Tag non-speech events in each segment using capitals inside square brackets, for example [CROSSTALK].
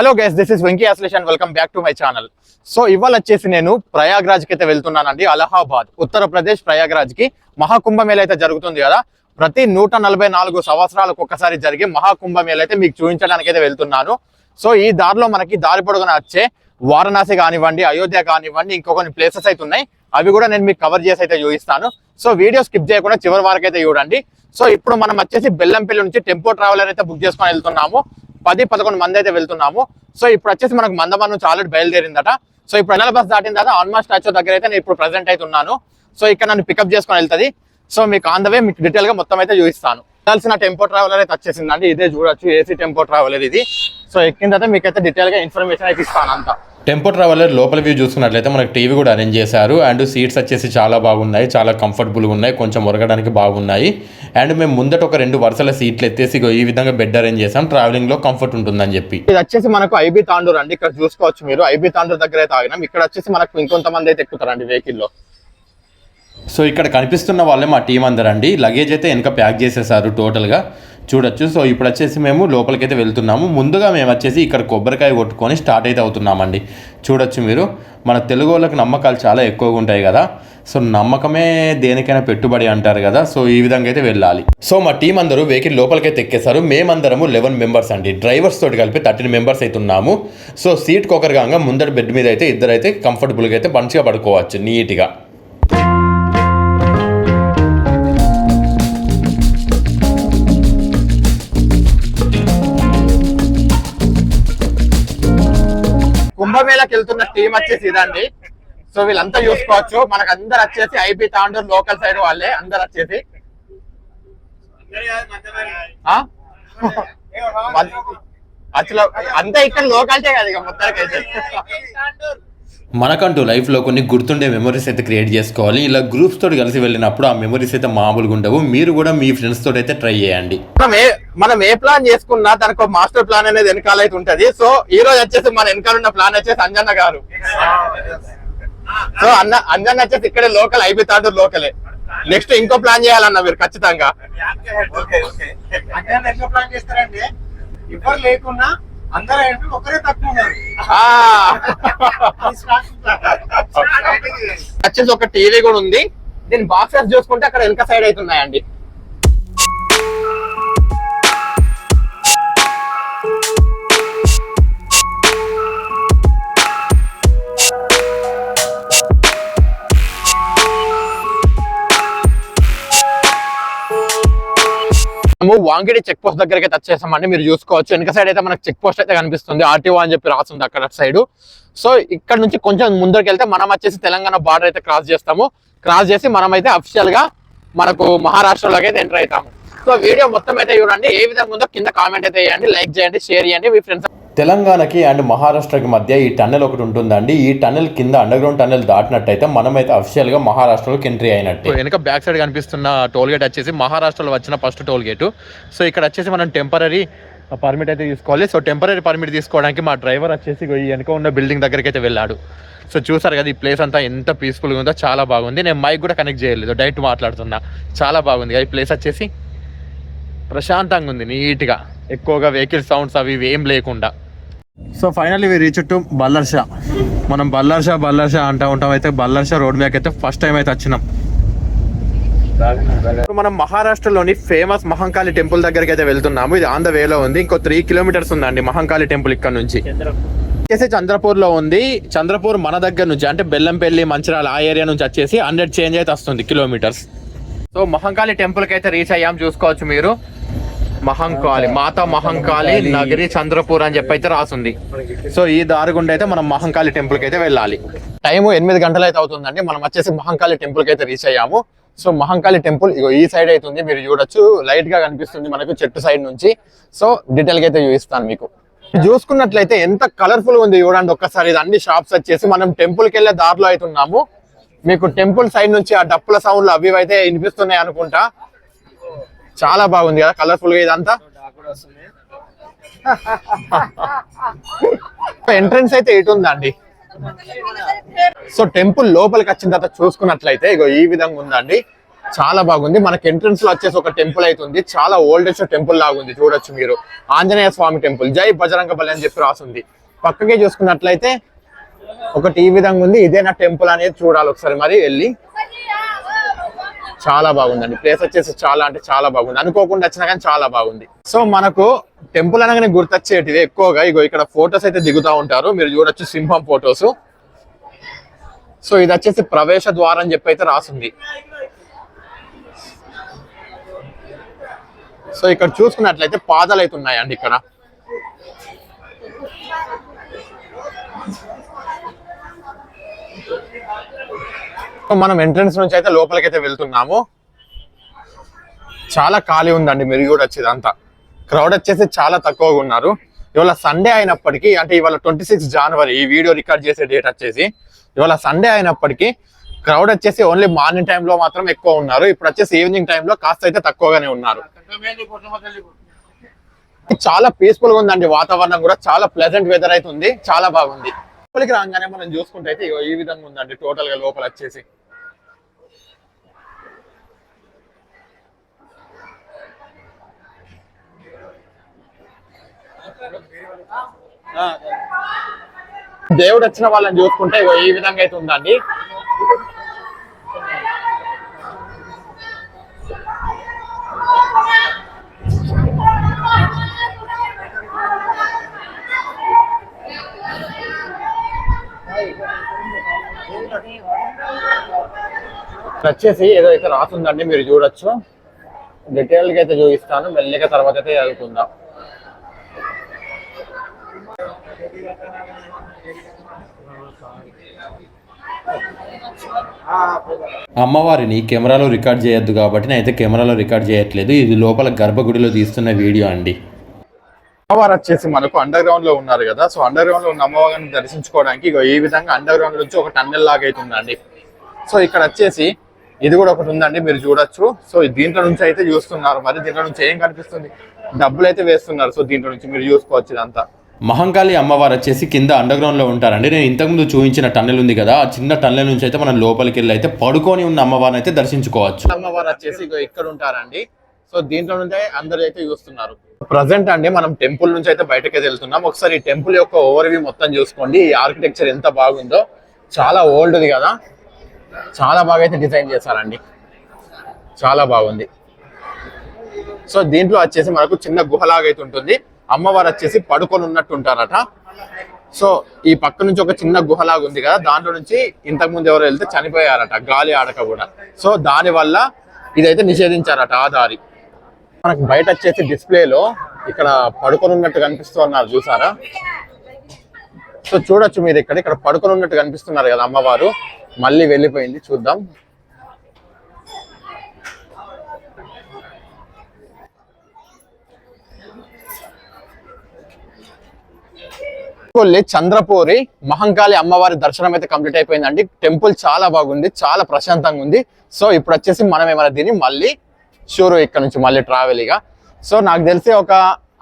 Hello guys this is Venky అసలేషన్ welcome back to my channel so ఇవాళ వచ్చేసి నేను ప్రయాగ్రాజ్కి అయితే వెళ్తున్నానండి అలహాబాద్. ఉత్తరప్రదేశ్ ప్రయాగ్రాజ్కి మహాకుంభమేళ అయితే జరుగుతుంది కదా. ప్రతి నూట నలభై నాలుగు సంవత్సరాలకు ఒక్కసారి జరిగే మహాకుంభమేళ అయితే మీకు చూపించడానికి అయితే వెళ్తున్నాను. సో ఈ దారిలో మనకి దారి పొడుగున వచ్చే వారణాసి కానివ్వండి అయోధ్య కానివ్వండి ఇంకో కొన్ని ప్లేసెస్ అయితే ఉన్నాయి. అవి కూడా నేను మీకు కవర్ చేసి అయితే చూపిస్తాను. సో వీడియో స్కిప్ చేయకుండా చివరి వరకు అయితే చూడండి. సో ఇప్పుడు మనం వచ్చేసి బెల్లంపల్లి నుంచి టెంపో ట్రావెలర్ అయితే బుక్ చేసుకొని వెళ్తున్నాము. పది పదకొండు మంది అయితే వెళ్తున్నాము. సో ఇప్పుడు వచ్చేసి మనకు మందమర్ నుంచి ఆల్రెడీ బయలుదేరిందట. సో ఇప్పుడు ఎన్నెల బస్ దాటిన తర్వాత ఆన్మా స్టాచ్యూ దగ్గర అయితే నేను ఇప్పుడు ప్రెసెంట్ అయితే ఉన్నాను. సో ఇక్కడ నన్ను పికప్ చేసుకొని వెళ్తుంది. సో మీకు ఆన్ ద వే మీకు డీటెయిల్గా మొత్తం అయితే చూపిస్తాను. వెళ్ళాల్సిన టెంపో ట్రావెలర్ అయితే వచ్చేసిందండి. ఇదే చూడొచ్చు. ఏసీ టెంపో ట్రావెలర్ ఇది. సో ఎక్కిన తర్వాత మీకు అయితే డీటెయిల్గా ఇన్ఫర్మేషన్ అయితే ఇస్తాను అంతా టెంపో ట్రావెలర్ లోపల వ్యూ చూసుకున్నట్లయితే మనకి టీవీ కూడా అరేంజ్ చేశారు. అండ్ సీట్స్ వచ్చేసి చాలా బాగున్నాయి. చాలా కంఫర్టబుల్గా ఉన్నాయి. కొంచెం ఉరగడానికి బాగున్నాయి. అండ్ మేము ముందట ఒక రెండు వరుసల సీట్లు ఎత్తేసి ఈ విధంగా బెడ్ అరేంజ్ చేసాం ట్రావెలింగ్లో కంఫర్ట్ ఉంటుందని చెప్పి. ఇది వచ్చేసి మనకు ఐబీ తాండూర్ అండి. ఇక్కడ చూసుకోవచ్చు మీరు. ఐబీ తాండూర్ దగ్గర అయితే ఆగినాం. ఇక్కడ వచ్చేసి మనకు ఇంకొంతమంది అయితే ఎక్కుతారండి వెహికల్లో. సో ఇక్కడ కనిపిస్తున్న వాళ్ళే మా టీం అందరండి. లగేజ్ అయితే వెనక ప్యాక్ చేసేసారు టోటల్గా చూడొచ్చు. సో ఇప్పుడు వచ్చేసి మేము లోపలికైతే వెళ్తున్నాము. ముందుగా మేము వచ్చేసి ఇక్కడ కొబ్బరికాయ కొట్టుకొని స్టార్ట్ అయితే అవుతున్నామండి. చూడొచ్చు మీరు. మన తెలుగు వాళ్ళకి నమ్మకాలు చాలా ఎక్కువగా ఉంటాయి కదా. సో నమ్మకమే దేనికైనా పెట్టుబడి అంటారు కదా. సో ఈ విధంగా అయితే వెళ్ళాలి. సో మా టీం అందరూ వెహికల్ లోపలికైతే ఎక్కేశారు. మేమందరము లెవెన్ మెంబర్స్ అండి. డ్రైవర్స్ తోటి కలిపి థర్టీన్ మెంబర్స్ అయితే ఉన్నాము. సో సీట్ కొకరుగా ముందర బెడ్ మీద అయితే ఇద్దరైతే కంఫర్టబుల్గా అయితే మంచిగా పడుకోవచ్చు నీట్గా. కుంభమేళకి వెళ్తున్న టీం వచ్చేసి ఇదండి. సో వీళ్ళంతా చూసుకోవచ్చు. మనకు అందరు వచ్చేసి ఐబీ తాండూర్ లోకల్ సైడ్ వాళ్ళే. అందరు వచ్చేసి? [LAUGHS] అసలు అంతా ఇక్కడ లోకల్టే కదా ఇక మొత్తానికైతే. మనకంటూ లైఫ్లో కొన్ని గుర్తుండే మెమరీస్ అయితే క్రియేట్ చేసుకోవాలి. ఇలా గ్రూప్స్ తోటి కలిసి వెళ్ళినప్పుడు ఆ మెమరీస్ అయితే మామూలుగా ఉండవు. మీరు కూడా మీ ఫ్రెండ్స్ తోటి అయితే ట్రై చేయండి. మనం ఏ మనం ఏ ప్లాన్ చేసుకున్నా దానికి ఒక మాస్టర్ ప్లాన్ అనేది వెనకాల అయితే ఉంటది. సో ఈ రోజు వచ్చేసి మన వెనకాల ఉన్న ప్లాన్ వచ్చేసి అంజన్న గారు. సో అన్న అంజన్న వచ్చేసి ఇక్కడే లోకల్ ఐబీ తాండూర్ లోకలే నెక్స్ట్ ఇంకో ప్లాన్ చేయాలన్న మీరు ఖచ్చితంగా. ప్లాన్ లేకున్నా వచ్చేసి ఒక టీవీ కూడా ఉంది. దీని బాక్సెస్ చూసుకుంటే అక్కడ వెనక సైడ్ అయితే మనము వాంగిడి చెక్ పోస్ట్ దగ్గరికి అయితే వచ్చేసామండి మీరు చూసుకోవచ్చు. వెనక సైడ్ అయితే మనకు చెక్ పోస్ట్ అయితే కనిపిస్తుంది. ఆర్టీఓ అని చెప్పి రాస్తుంది అక్కడ సైడ్ సో ఇక్కడ నుంచి కొంచెం ముందరికి వెళ్తే మనం వచ్చేసి తెలంగాణ బార్డర్ అయితే క్రాస్ చేస్తాము. క్రాస్ చేసి మనం అయితే అఫిషియల్గా మనకు మహారాష్ట్రలోకి అయితే ఎంటర్ అవుతాము. సో వీడియో మొత్తం అయితే చూడండి. ఏ విధంగా ఉందో కింద కామెంట్ అయితే చేయండి లైక్ చేయండి షేర్ చేయండి. మీ ఫ్రెండ్స్ తెలంగాణకి అండ్ మహారాష్ట్రకి మధ్య ఈ టన్నెల్ ఒకటి ఉంటుందండి. ఈ టన్నెల్ కింద అండర్గ్రౌండ్ టన్నెల్ దాటినట్టయితే మనమైతే అఫిషియల్గా మహారాష్ట్రలోకి ఎంట్రీ అయినట్టు. వెనక బ్యాక్ సైడ్ కనిపిస్తున్న టోల్ గేట్ వచ్చేసి మహారాష్ట్రలో వచ్చిన ఫస్ట్ టోల్ గేట్ సో ఇక్కడ వచ్చేసి మనం టెంపరీ పర్మిట్ అయితే తీసుకోవాలి. సో టెంపరీ పర్మిట్ తీసుకోవడానికి మా డ్రైవర్ వచ్చేసి వెనుక ఈ వెనక ఉన్న బిల్డింగ్ దగ్గరికి అయితే వెళ్ళాడు. సో చూసారు కదా ఈ ప్లేస్ అంతా ఎంత పీస్ఫుల్గా ఉందో చాలా బాగుంది. నేను మైక్ కూడా కనెక్ట్ చేయలేదు డైరెక్ట్ మాట్లాడుతున్నా. చాలా బాగుంది ఈ ప్లేస్ వచ్చేసి. ప్రశాంతంగా ఉంది నీట్గా ఎక్కువగా వెహికల్ సౌండ్స్ అవి ఇవి ఏం లేకుండా. So finally we reach to Ballarshah మనం బల్లర్షా బల్లర్షా అంటూ ఉంటాం. అయితే బల్లర్షా రోడ్ మీద అయితే ఫస్ట్ టైం అయితే వచ్చినాం. మనం మహారాష్ట్రలోని ఫేమస్ మహంకాళి టెంపుల్ దగ్గరికి అయితే వెళ్తున్నాము. ఇది ఆన్ ద వేలో ఉంది. ఇంకో త్రీ కిలోమీటర్స్ ఉందండి మహంకాళి టెంపుల్ ఇక్కడ నుంచి. వచ్చేసి చంద్రపూర్లో ఉంది. చంద్రపూర్ మన దగ్గర నుంచి అంటే బెల్లంపల్లి మంచిరాల ఆ ఏరియా నుంచి వచ్చేసి హండ్రెడ్ చేంజ్ అయితే వస్తుంది కిలోమీటర్స్ సో మహంకాళి టెంపుల్కి అయితే రీచ్ అయ్యాం. చూసుకోవచ్చు మీరు. మహంకాళి మాతా మహంకాళి నగరి చంద్రపూర్ అని చెప్పి అయితే రాసుంది. సో ఈ దారి గుండా అయితే మనం మహంకాళి టెంపుల్కి అయితే వెళ్ళాలి. టైం ఎనిమిది గంటలు అయితే అవుతుందండి. మనం వచ్చేసి మహంకాళి టెంపుల్కి అయితే రీచ్ అయ్యాము. సో మహంకాళి టెంపుల్ ఇగో ఈ సైడ్ అవుతుంది మీరు చూడొచ్చు. లైట్గా కనిపిస్తుంది మనకు చెట్టు సైడ్ నుంచి. సో డీటెయిల్గా అయితే చూపిస్తాను మీకు. చూసుకున్నట్లయితే ఎంత కలర్ఫుల్ ఉంది చూడండి ఒక్కసారి. ఇది అన్ని షాప్స్ వచ్చేసి మనం టెంపుల్కి వెళ్ళే దారిలో అవుతున్నాము మీకు టెంపుల్ సైడ్ నుంచి ఆ డప్పుల సౌండ్లు అవి అయితే వినిపిస్తున్నాయి అనుకుంటా. చాలా బాగుంది కదా కలర్ఫుల్గా ఇదంతా. [LAUGHS] ఎంట్రన్స్ అయితే ఎటు ఉందండి. సో టెంపుల్ లోపలికి వచ్చిన తర్వాత చూసుకున్నట్లయితే ఇగో ఈ విధంగా ఉందండి. చాలా బాగుంది. మనకి ఎంట్రన్స్లో వచ్చేసి ఒక టెంపుల్ అవుతుంది చాలా ఓల్డెస్ట్ టెంపుల్ లాగా ఉంది చూడొచ్చు మీరు. ఆంజనేయ స్వామి టెంపుల్ జై బజరంగ బలి అని చెప్పి రాసుంది. పక్కకే చూసుకున్నట్లయితే ఒకటి ఈ విధంగా ఉంది. ఇదే నా టెంపుల్ అనేది చూడాలి ఒకసారి మరి వెళ్ళి. చాలా బాగుందండి. ప్లేస్ వచ్చేసి చాలా అంటే చాలా బాగుంది. అనుకోకుండా వచ్చినా కానీ చాలా బాగుంది. సో మనకు టెంపుల్ అనగానే గుర్తొచ్చేటివి ఎక్కువగా. ఇగో ఇక్కడ ఫొటోస్ అయితే దిగుతా ఉంటారు. మీరు చూడొచ్చు సింహం ఫొటోస్ సో ఇది వచ్చేసి ప్రవేశ ద్వారం అని చెప్పి అయితే రాసింది. సో ఇక్కడ చూసుకున్నట్లయితే పాదాలు అయితే ఉన్నాయండి ఇక్కడ. మనం ఎంట్రన్స్ నుంచి అయితే లోపలికైతే వెళ్తున్నాము. చాలా ఖాళీ ఉందండి మీరు కూడా వచ్చేది అంతా. క్రౌడ్ వచ్చేసి చాలా తక్కువగా ఉన్నారు. ఇవాళ సండే అయినప్పటికీ అంటే ఇవాళ ట్వంటీ సిక్స్ జనవరి ఈ వీడియో రికార్డ్ చేసే డేట్ వచ్చేసి ఇవాళ సండే అయినప్పటికీ క్రౌడ్ వచ్చేసి ఓన్లీ మార్నింగ్ టైంలో మాత్రం ఎక్కువ ఉన్నారు. ఇప్పుడు వచ్చేసి ఈవినింగ్ టైంలో కాస్త అయితే తక్కువగానే ఉన్నారు. చాలా పీస్ఫుల్గా ఉందండి వాతావరణం కూడా. చాలా ప్లెజెంట్ వెదర్ అయితే ఉంది. చాలా బాగుంది. లోపలికి రాగానే మనం చూసుకుంటే అయితే ఈ విధంగా ఉందండి టోటల్గా లోపల వచ్చేసి. దేవుడు వచ్చిన వాళ్ళని చూసుకుంటే ఈ విధంగా అయితే ఉందండి. ఇక్కడ వచ్చేసి ఏదో అయితే రాస్తుందండి మీరు చూడొచ్చు. డీటెయిల్గా అయితే చూపిస్తాను మెల్లిగా తర్వాత అయితే చదువుకుందాం అమ్మవారిని కెమెరాలో రికార్డ్ చేయొద్దు కాబట్టి నేనైతే కెమెరాలో రికార్డ్ చేయట్లేదు. ఇది లోపల గర్భగుడిలో తీస్తున్న వీడియో అండి. అమ్మవారు వచ్చేసి మనకు అండర్ గ్రౌండ్లో ఉన్నారు కదా సో అండర్ గ్రౌండ్లో ఉన్న అమ్మవారిని దర్శించుకోవడానికి ఈ విధంగా అండర్ గ్రౌండ్ నుంచి ఒక టన్నెల్ లాగా అయితే ఉందండి. సో ఇక్కడ వచ్చేసి ఇది కూడా ఒకటి ఉందండి మీరు చూడొచ్చు. సో దీంట్లో నుంచి అయితే చూస్తున్నారు. మరి దీంట్లో నుంచి ఏం కనిపిస్తుంది? డబ్బులు అయితే వేస్తున్నారు. సో దీంట్లో నుంచి మీరు చూసుకోవచ్చు ఇదంతా. మహంకాళి అమ్మవారు వచ్చేసి కింద అండర్ గ్రౌండ్లో ఉంటారండి. నేను ఇంతకుముందు చూపించిన టన్నెల్ ఉంది కదా ఆ చిన్న టన్నెల్ నుంచి అయితే మనం లోపలికి వెళ్ళి అయితే పడుకొని ఉన్న అమ్మవారిని అయితే దర్శించుకోవచ్చు. అమ్మవారు వచ్చేసి ఇక్కడ ఉంటారండి. సో దీంట్లో నుంచి అందరూ అయితే చూస్తున్నారు. ప్రజెంట్ అండి మనం టెంపుల్ నుంచి అయితే బయటకి వెళ్తున్నాం. ఒకసారి టెంపుల్ యొక్క ఓవర్ వ్యూ మొత్తం చూసుకోండి. ఈ ఆర్కిటెక్చర్ ఎంత బాగుందో. చాలా ఓల్డ్ది కదా. చాలా బాగా అయితే డిజైన్ చేశారండి. చాలా బాగుంది. సో దీంట్లో వచ్చేసి మనకు చిన్న గుహలాగా అయితే ఉంటుంది. అమ్మవారు వచ్చేసి పడుకొని ఉన్నట్టు ఉంటారట సో ఈ పక్క నుంచి ఒక చిన్న గుహలాగా ఉంది కదా దాంట్లో నుంచి ఇంతకు ముందు ఎవరు వెళ్తే చనిపోయారట గాలి ఆడక కూడా. సో దాని వల్ల ఇదైతే నిషేధించారట ఆ దారి. మనకు బయట వచ్చేసి డిస్ప్లేలో ఇక్కడ పడుకొని ఉన్నట్టు కనిపిస్తున్నారు చూసారా? సో చూడొచ్చు మీరు ఇక్కడ ఇక్కడ పడుకొని ఉన్నట్టు కనిపిస్తున్నారు కదా అమ్మవారు. మళ్ళీ వెళ్ళిపోయింది చూద్దాం. కొల్లి చంద్రపూరి మహంకాళి అమ్మవారి దర్శనం అయితే కంప్లీట్ అయిపోయిందండి. టెంపుల్ చాలా బాగుంది చాలా ప్రశాంతంగా ఉంది. సో ఇప్పుడు వచ్చేసి మనం ఏమైనా దీన్ని మళ్ళీ షూరు ఇక్కడ నుంచి మళ్ళీ ట్రావెల్ ఇక. సో నాకు తెలిసి ఒక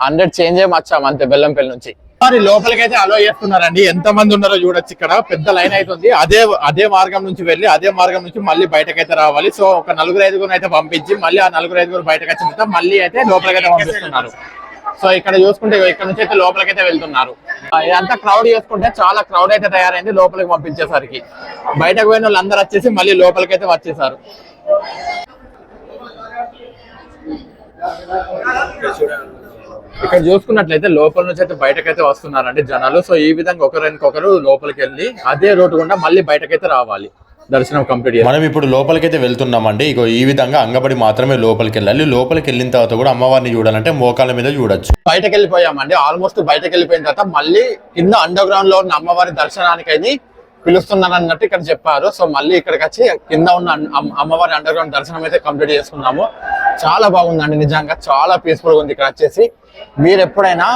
హండ్రెడ్ చేంజ్ ఏమి వచ్చాము అంతే బెల్లంపల్లి నుంచి. మరి లోపలికి అయితే అలో చేస్తున్నారండి. ఎంత మంది ఉన్నారో చూడొచ్చు ఇక్కడ. పెద్ద లైన్ అవుతుంది అదే అదే మార్గం నుంచి వెళ్ళి అదే మార్గం నుంచి మళ్ళీ బయటకైతే రావాలి. సో ఒక నలుగురు ఐదుగురు అయితే పంపించి మళ్ళీ ఆ నలుగురు ఐదుగురు బయటకు వచ్చిన తర్వాత మళ్ళీ అయితే లోపలికైతే పంపిస్తున్నారు. సో ఇక్కడ చూసుకుంటే ఇక్కడ నుంచి అయితే లోపలికైతే వెళ్తున్నారు. ఇదంతా క్రౌడ్ చేసుకుంటే చాలా క్రౌడ్ అయితే తయారైంది లోపలికి పంపించేసరికి. బయటకు పోయిన వాళ్ళందరూ వచ్చేసి మళ్ళీ లోపలికైతే వచ్చేసారు. ఇక్కడ చూసుకున్నట్లయితే లోపల నుంచి అయితే బయటకైతే వస్తున్నారండి జనాలు. సో ఈ విధంగా ఒకరికొకరు లోపలికి వెళ్ళి అదే రోడ్డు గుండా మళ్ళీ బయటకైతే రావాలి. దర్శనం కంప్లీట్ మనం ఇప్పుడు లోపలికైతే వెళ్తున్నామండి. ఇగో ఈ విధంగా అంగబడి మాత్రమే లోపలికి వెళ్ళాలి. లోపలికి వెళ్ళిన తర్వాత కూడా అమ్మవారిని చూడాలంటే మోకాళ్ళ మీద చూడొచ్చు. బయటకు వెళ్ళిపోయామండి ఆల్మోస్ట్ బయటకు వెళ్ళిపోయిన తర్వాత మళ్ళీ కింద అండర్ గ్రౌండ్లో ఉన్న అమ్మవారి దర్శనానికి అయితే పిలుస్తున్నారు అన్నట్టు ఇక్కడ చెప్పారు. సో మళ్ళీ ఇక్కడికి వచ్చి కింద ఉన్న అమ్మవారి అండర్ గ్రౌండ్ దర్శనం అయితే కంప్లీట్ చేసుకున్నాము. చాలా బాగుందండి. నిజంగా చాలా పీస్ఫుల్గా ఉంది. ఇక్కడ వచ్చేసి మీరు ఎప్పుడైనా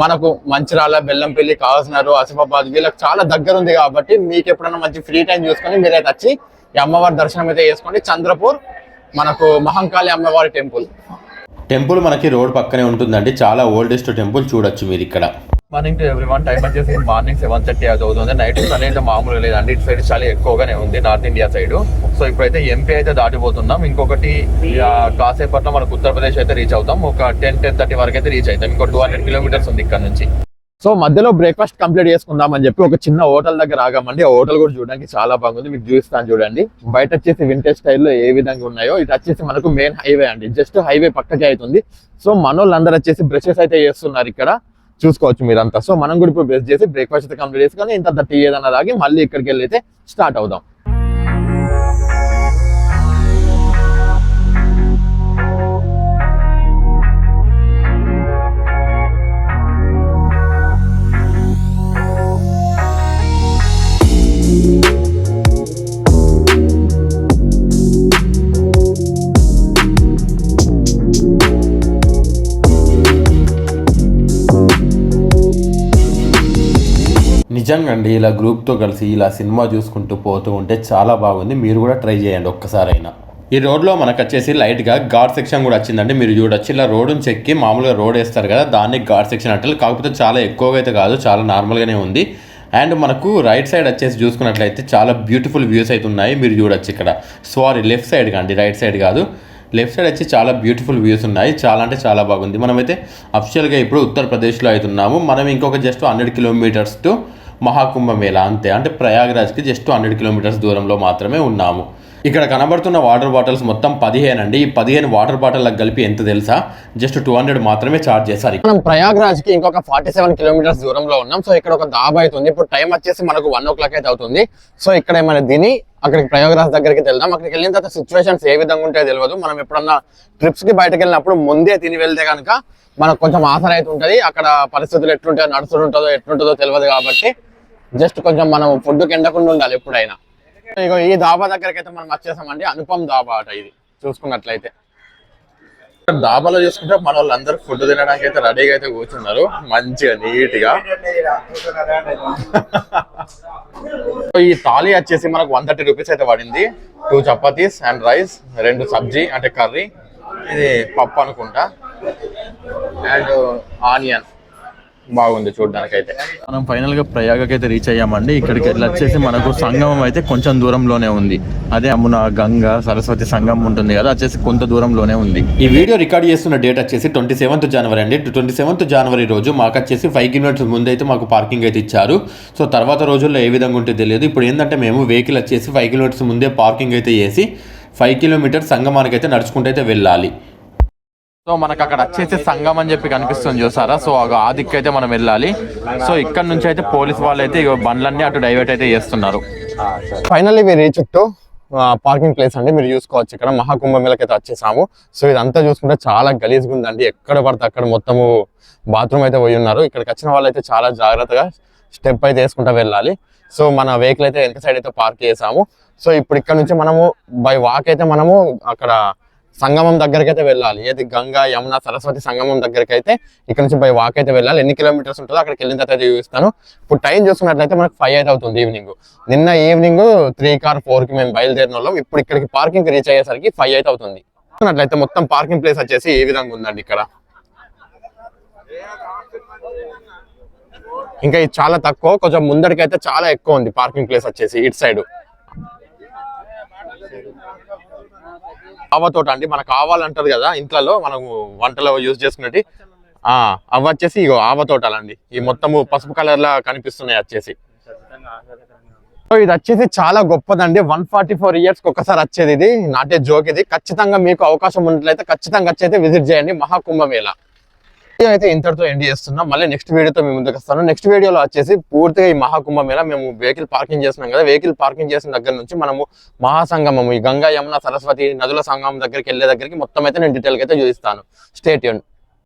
మనకు మంచిరాల బెల్లంపల్లి కావాల్సినారు ఆసిఫాబాద్ వీళ్ళకి చాలా దగ్గర ఉంది కాబట్టి మీకు ఎప్పుడైనా మంచి ఫ్రీ టైం చూసుకొని మీరైతే వచ్చి ఈ అమ్మవారి దర్శనం అయితే చేసుకోండి. చంద్రపూర్ మనకు మహంకాళి అమ్మవారి టెంపుల్. టెంపుల్ మనకి రోడ్ పక్కనే ఉంటుందండి. చాలా ఓల్డెస్ట్ టెంపుల్ చూడొచ్చు మీరు ఇక్కడ. Morning to every one time వచ్చేసి మార్నింగ్ సెవెన్ థర్టీ అది అవుతుంది నైట్ చలి అయితే మామూలుగా లేదండి. ఇటు సైడ్ చాలా ఎక్కువగానే ఉంది. నార్త్ ఇండియా సైడ్ సో ఇప్పుడైతే ఎంపీ అయితే దాటిపోతున్నాం. ఇంకొకటి కాసేపట్లో మనకు ఉత్తరప్రదేశ్ అయితే రీచ్ అవుతాం. ఒక టెన్ టెన్ థర్టీ వరకు అయితే రీచ్ అవుతాం. ఇంకో టూ హండ్రెడ్ కిలోమీటర్స్ ఉంది ఇక్కడ నుంచి. సో మధ్యలో బ్రేక్ఫాస్ట్ కంప్లీట్ చేసుకుందాం అని చెప్పి ఒక చిన్న హోటల్ దగ్గర ఆగామండి. ఆ హోటల్ కూడా చూడడానికి చాలా బాగుంది. మీకు చూపిస్తాను చూడండి. బయట వచ్చేసి వింటేజ్ స్టైల్లో ఏ విధంగా ఉన్నాయో ఇది వచ్చేసి మనకు మెయిన్ హైవే అండి. జస్ట్ హైవే పక్కకే అవుతుంది. సో మనోళ్ళందరూ వచ్చేసి బ్రషెస్ అయితే చేస్తున్నారు ఇక్కడ. చూసుకోవచ్చు మీరంతా. సో మనం కూడా ఇప్పుడు బ్రష్ చేసి బ్రేక్ఫాస్ట్ అయితే కంప్లీట్ చేసుకొని ఇంత టీ ఏదన్నా తాగి మళ్ళీ ఇక్కడికి వెళ్ళి అయితే స్టార్ట్ అవుదాం. నిజంగా అండి ఇలా గ్రూప్తో కలిసి ఇలా సినిమా చూసుకుంటూ పోతూ ఉంటే చాలా బాగుంది. మీరు కూడా ట్రై చేయండి ఒక్కసారైనా. ఈ రోడ్లో మనకు వచ్చేసి లైట్గా ఘాట్ సెక్షన్ కూడా వచ్చిందండి. మీరు చూడొచ్చు. ఇలా రోడ్డును చెక్కి మామూలుగా రోడ్ వేస్తారు కదా దాన్ని ఘాట్ సెక్షన్ అంటారు. కాకపోతే చాలా ఎక్కువగా అయితే కాదు చాలా నార్మల్గానే ఉంది. అండ్ మనకు రైట్ సైడ్ వచ్చేసి చూసుకున్నట్లయితే చాలా బ్యూటిఫుల్ వ్యూస్ అయితే ఉన్నాయి. మీరు చూడొచ్చు ఇక్కడ. సారీ లెఫ్ట్ సైడ్ కాండి రైట్ సైడ్ కాదు. లెఫ్ట్ సైడ్ వచ్చి చాలా బ్యూటిఫుల్ వ్యూస్ ఉన్నాయి. చాలా అంటే చాలా బాగుంది. మనమైతే అఫిషియల్గా ఇప్పుడు ఉత్తరప్రదేశ్లో అవుతున్నాము మనం ఇంకొక just hundred kilometres to Maha Kumbh Mela అంతే. అంటే ప్రయాగ్రాజ్కి జస్ట్ హండ్రెడ్ కిలోమీటర్స్ దూరంలో మాత్రమే ఉన్నాము. ఇక్కడ కనబడుతున్న వాటర్ బాటిల్స్ మొత్తం పదిహేను అండి ఈ పదిహేను వాటర్ బాటిల్లకు కలిపి ఎంత తెలుసా? జస్ట్ టూ హండ్రెడ్ మాత్రమే ఛార్జ్ చేస్తారు మనం ప్రయాగ్రాజ్కి ఇంకొక ఫార్టీ సెవెన్ కిలోమీటర్స్ దూరంలో ఉన్నాం. సో ఇక్కడ ఒక దాబా అవుతుంది ఇప్పుడు టైం వచ్చేసి మనకు వన్ ఓ క్లాక్ అయితే అవుతుంది. సో ఇక్కడ ఏమైనా దీని అక్కడికి ప్రయోగరాజ్ దగ్గరికి వెళ్దాం. అక్కడికి వెళ్ళిన తర్వాత సిచ్యువేషన్స్ ఏ విధంగా ఉంటాయో తెలియదు మనం ఎప్పుడన్నా ట్రిప్స్కి బయటకు వెళ్ళినప్పుడు ముందే తిని వెళ్తే కనుక మనకు కొంచెం ఆసర అయితే ఉంటుంది. అక్కడ పరిస్థితులు ఎట్లుంటాయో నడుస్తుంటుందో ఎట్లుంటుందో తెలియదు కాబట్టి జస్ట్ కొంచెం మనం ఫుడ్కి ఎండకుండా ఉండాలి ఎప్పుడైనా. ఇక ఈ దాబా దగ్గరికి అయితే మనం వచ్చేసామండి. అనుపమ్ దాబా అట ఇది చూసుకున్నట్లయితే. దాబాలో చూసుకుంటే మన వాళ్ళందరూ ఫుడ్ తినడానికి అయితే రెడీగా అయితే కూర్చున్నారు. మంచిగా నీట్గా ఈ థాలీ వచ్చేసి మనకు వన్ థర్టీ రూపీస్ అయితే పడింది. టూ చపాతీస్ అండ్ రైస్ రెండు సబ్జీ అంటే కర్రీ. ఇది పప్పు అనుకుంటా. And onion. బాగుంది చూడడానికి అయితే మనం ఫైనల్గా ప్రయాగకి అయితే రీచ్ అయ్యామండి. ఇక్కడికి వెళ్ళి వచ్చేసి మనకు సంగమం అయితే కొంచెం దూరంలోనే ఉంది. అదే అమ్మున గంగ సరస్వతి సంగమం ఉంటుంది కదా వచ్చేసి కొంత దూరంలోనే ఉంది. ఈ వీడియో రికార్డ్ చేస్తున్న డేట్ వచ్చేసి ట్వంటీ సెవెంత్ జనవరి అండి. ట్వంటీ సెవెంత్ జనవరి రోజు మాకు వచ్చేసి ఫైవ్ కిలోమీటర్స్ ముందు అయితే మాకు పార్కింగ్ అయితే ఇచ్చారు. సో తర్వాత రోజుల్లో ఏ విధంగా ఉంటే తెలియదు. ఇప్పుడు ఏంటంటే మేము వెహికల్ వచ్చేసి ఫైవ్ కిలోమీటర్స్ ముందే పార్కింగ్ అయితే చేసి ఫైవ్ కిలోమీటర్స్ సంగమానికి అయితే నడుచుకుంటూ అయితే వెళ్ళాలి. సో మనకు అక్కడ వచ్చేసి సంగం అని చెప్పి కనిపిస్తుంది చూసారా? సో ఆ దిక్కు అయితే మనం వెళ్ళాలి. సో ఇక్కడ నుంచి అయితే పోలీస్ వాళ్ళు అయితే బండ్లన్నీ అటు డైవర్ట్ అయితే చేస్తున్నారు. ఫైనల్లీ మీరు రీచ్ చుట్టూ పార్కింగ్ ప్లేస్ అండి. మీరు చూసుకోవచ్చు ఇక్కడ. మహాకుంభమేళకి అయితే వచ్చేసాము. సో ఇదంతా చూసుకుంటే చాలా గలీజ్గా ఉందండి. ఎక్కడ పడితే అక్కడ మొత్తము బాత్రూమ్ అయితే పోయి ఉన్నారు. ఇక్కడికి వచ్చిన వాళ్ళు అయితే చాలా జాగ్రత్తగా స్టెప్ అయితే వేసుకుంటూ వెళ్ళాలి. సో మన వెహికల్ అయితే వెనక సైడ్ అయితే పార్క్ చేసాము. సో ఇప్పుడు ఇక్కడ నుంచి మనము బై వాక్ అయితే మనము అక్కడ సంగమం దగ్గరకైతే వెళ్ళాలి. ఏది గంగా యమున సరస్వతి సంగమం దగ్గరికి అయితే ఇక్కడ నుంచి బై వాక్ అయితే వెళ్ళాలి. ఎన్ని కిలోమీటర్స్ ఉంటుందో అక్కడికి వెళ్ళిన తర్వాత చూపిస్తాను. ఇప్పుడు టైం చూసుకున్నట్లయితే మనకు ఫైవ్ అయితే అవుతుంది ఈవినింగ్ నిన్న ఈవినింగ్ త్రీ కార్ ఫోర్కి మేము బయలుదేరిన వాళ్ళం. ఇప్పుడు ఇక్కడికి పార్కింగ్ రీచ్ అయ్యేసరికి ఫైవ్ అయితే అవుతుంది. చూసుకున్నట్లయితే మొత్తం పార్కింగ్ ప్లేస్ వచ్చేసి ఏ విధంగా ఉందండి ఇక్కడ. ఇంకా ఇది చాలా తక్కువ. కొంచెం ముందరికైతే చాలా ఎక్కువ ఉంది పార్కింగ్ ప్లేస్ వచ్చేసి ఇటు సైడ్ ఆవ తోట అండి. మనకు ఆవాలంటారు కదా ఇంట్లో మనము వంటలో యూజ్ చేసుకున్నట్టు ఆ అవి వచ్చేసి ఇగో ఆవతోటలండి ఈ మొత్తము పసుపు కలర్ లా కనిపిస్తున్నాయి వచ్చేసి. సో ఇది వచ్చేసి చాలా గొప్పదండి. వన్ ఫార్టీ ఫోర్ ఇయర్స్ ఒకసారి వచ్చేది ఇది. నాటే జోక్ ఇది. ఖచ్చితంగా మీకు అవకాశం ఉన్నట్లయితే ఖచ్చితంగా వచ్చి అయితే విజిట్ చేయండి. మహాకుంభమేళ. వీడియో అయితే ఇంతటితో ఎండ్ చేస్తున్నాం. మళ్ళీ నెక్స్ట్ వీడియోతో మేము ముందుకు వస్తాను. నెక్స్ట్ వీడియోలో వచ్చేసి పూర్తిగా ఈ మహాకుంభమేళ మేము వెహికల్ పార్కింగ్ చేస్తున్నాం కదా వెహికల్ పార్కింగ్ చేసిన దగ్గర నుంచి మనము మహాసంగమం ఈ గంగా యమున సరస్వతి నదుల సంగమం దగ్గరికి వెళ్ళే దగ్గరికి మొత్తం అయితే నేను డీటెయిల్గా అయితే చూపిస్తాను. స్టేట్ యూన్